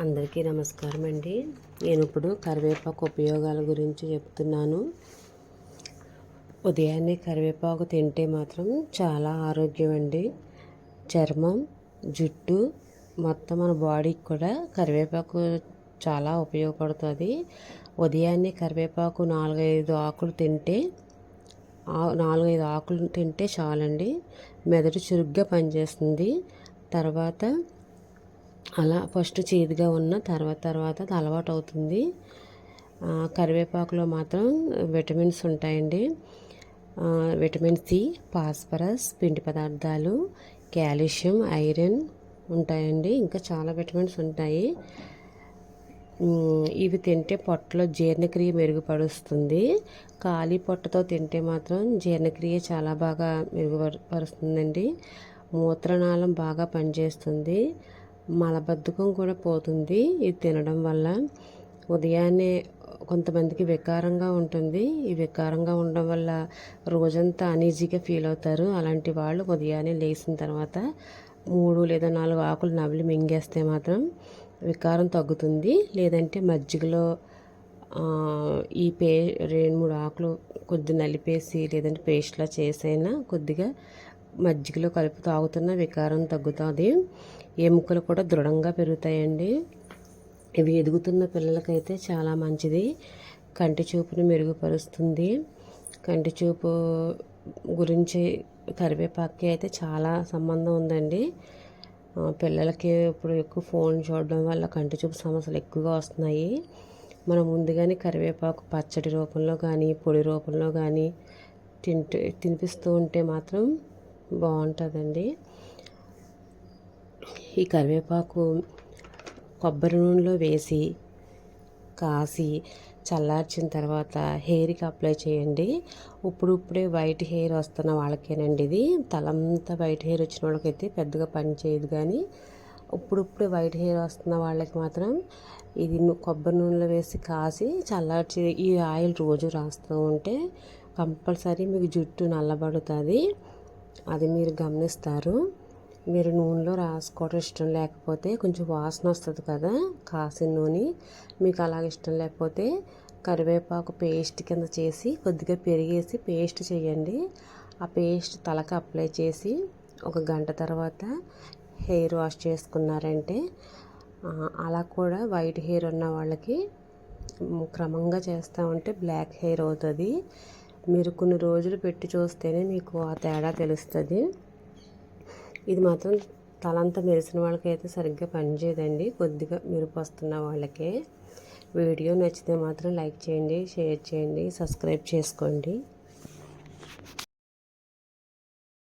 అందరికీ నమస్కారం అండి. నేను ఇప్పుడు కరివేపాకు ఉపయోగాల గురించి చెప్తున్నాను. ఉదయాన్నే కరివేపాకు తింటే మాత్రం చాలా ఆరోగ్యం అండి. చర్మం జుట్టు మొత్తం మన బాడీకి కూడా కరివేపాకు చాలా ఉపయోగపడుతుంది. ఉదయాన్నే కరివేపాకు నాలుగైదు ఆకులు తింటే నాలుగైదు ఆకులు తింటే చాలండి. మెదడు చురుగ్గా పనిచేస్తుంది. తర్వాత అలా ఫస్ట్ చేదుగా ఉన్న తర్వాత తర్వాత అది అలవాటు అవుతుంది. కరివేపాకులో మాత్రం విటమిన్స్ ఉంటాయండి. విటమిన్ సి ఫాస్ఫరస్ పిండి పదార్థాలు కాల్షియం ఐరన్ ఉంటాయండి. ఇంకా చాలా విటమిన్స్ ఉంటాయి. ఇవి తింటే పొట్టలో జీర్ణక్రియ మెరుగుపరుస్తుంది. ఖాళీ పొట్టతో తింటే మాత్రం జీర్ణక్రియ చాలా బాగా మెరుగుపరుస్తుందండి మూత్రనాళం బాగా పనిచేస్తుంది. మలబద్ధకం కూడా పోతుంది. ఇది తినడం వల్ల ఉదయాన్నే కొంతమందికి వికారంగా ఉంటుంది. ఈ వికారంగా ఉండడం వల్ల రోజంతా అనీజీగా ఫీల్ అవుతారు. అలాంటి వాళ్ళు ఉదయాన్నే లేచిన తర్వాత మూడు లేదా నాలుగు ఆకులు నవలి మింగేస్తే మాత్రం వికారం తగ్గుతుంది. లేదంటే మజ్జిగలో ఈ పే రెండు మూడు ఆకులు కొద్ది నలిపేసి లేదంటే పేస్ట్లా చేసైనా కొద్దిగా మజ్జిగలో కలుపు తాగుతున్న వికారం తగ్గుతుంది. ఎముకలు కూడా దృఢంగా పెరుగుతాయండి. ఇవి ఎదుగుతున్న పిల్లలకైతే చాలా మంచిది. కంటి చూపును మెరుగుపరుస్తుంది. కంటి చూపు గురించి కరివేపాకుకి అయితే చాలా సంబంధం ఉందండి. పిల్లలకి ఇప్పుడు ఎక్కువ ఫోన్ చూడడం వల్ల కంటి చూపు సమస్యలు ఎక్కువగా వస్తున్నాయి. మనం ముందుగానే కరివేపాకు పచ్చడి రూపంలో కానీ పొడి రూపంలో కానీ తింటే తినిపిస్తూ ఉంటే మాత్రం బాగుంటుందండి. ఈ కరివేపాకు కొబ్బరి నూనెలో వేసి కాసి చల్లార్చిన తర్వాత హెయిర్కి అప్లై చేయండి. ఇప్పుడు ఇప్పుడే వైట్ హెయిర్ వస్తున్న వాళ్ళకేనండి ఇది. తలంతా వైట్ హెయిర్ వచ్చిన వాళ్ళకైతే పెద్దగా పని చేయదు కానీ ఇప్పుడిప్పుడే వైట్ హెయిర్ వస్తున్న వాళ్ళకి మాత్రం ఇది కొబ్బరి నూనెలో వేసి కాసి చల్లార్చి ఈ ఆయిల్ రోజు రాస్తూ ఉంటే కంపల్సరీ మీకు జుట్టు నల్లబడుతుంది. అది మీరు గమనిస్తారు. మీరు నూనెలో రాసుకోవడం ఇష్టం లేకపోతే కొంచెం వాసన వస్తుంది కదా కాసిన నూనె. మీకు అలాగ ఇష్టం లేకపోతే కరివేపాకు పేస్ట్ కింద చేసి కొద్దిగా పెరిగేసి పేస్ట్ చేయండి. ఆ పేస్ట్ తలకు అప్లై చేసి ఒక గంట తర్వాత హెయిర్ వాష్ చేసుకున్నారంటే అలా కూడా వైట్ హెయిర్ ఉన్న వాళ్ళకి క్రమంగా చేస్తూ ఉంటే బ్లాక్ హెయిర్ అవుతుంది. మీరు కొన్ని రోజులు పెట్టి చూస్తేనే మీకు ఆ తేడా తెలుస్తుంది. ఇది మాత్రం తలంతా మెరిసిన వాళ్ళకైతే సరిగ్గా పనిచేయదండి. కొద్దిగా మెరుపు వస్తున్న వాళ్ళకే. వీడియో నచ్చితే మాత్రం లైక్ చేయండి షేర్ చేయండి సబ్స్క్రైబ్ చేసుకోండి.